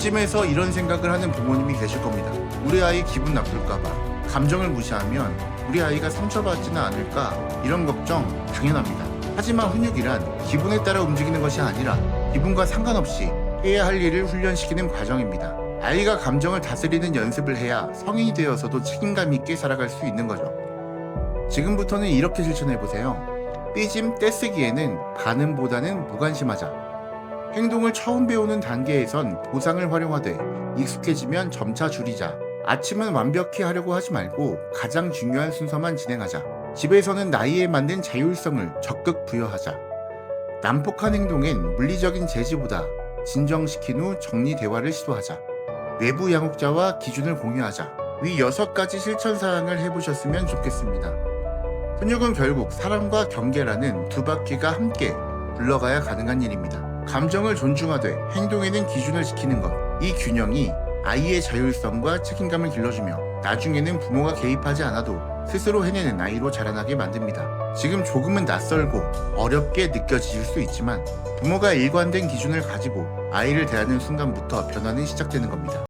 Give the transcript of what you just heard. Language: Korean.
찜에서 이런 생각을 하는 부모님이 계실 겁니다. 우리 아이 기분 나쁠까봐 감정을 무시하면 우리 아이가 상처받지는 않을까 이런 걱정 당연합니다. 하지만 훈육이란 기분에 따라 움직이는 것이 아니라 기분과 상관없이 해야 할 일을 훈련시키는 과정입니다. 아이가 감정을 다스리는 연습을 해야 성인이 되어서도 책임감 있게 살아갈 수 있는 거죠. 지금부터는 이렇게 실천해 보세요. 삐짐 떼쓰기에는 반음보다는 무관심하자. 행동을 처음 배우는 단계에선 보상을 활용하되 익숙해지면 점차 줄이자. 아침은 완벽히 하려고 하지 말고 가장 중요한 순서만 진행하자. 집에서는 나이에 맞는 자율성을 적극 부여하자. 난폭한 행동엔 물리적인 제지보다 진정시킨 후 정리 대화를 시도하자. 외부 양육자와 기준을 공유하자. 위 6가지 실천 사항을 해보셨으면 좋겠습니다. 훈육은 결국 사랑과 경계라는 두 바퀴가 함께 굴러가야 가능한 일입니다. 감정을 존중하되 행동에는 기준을 지키는 것. 이 균형이 아이의 자율성과 책임감을 길러주며 나중에는 부모가 개입하지 않아도 스스로 해내는 아이로 자라나게 만듭니다. 지금 조금은 낯설고 어렵게 느껴지실 수 있지만 부모가 일관된 기준을 가지고 아이를 대하는 순간부터 변화는 시작되는 겁니다.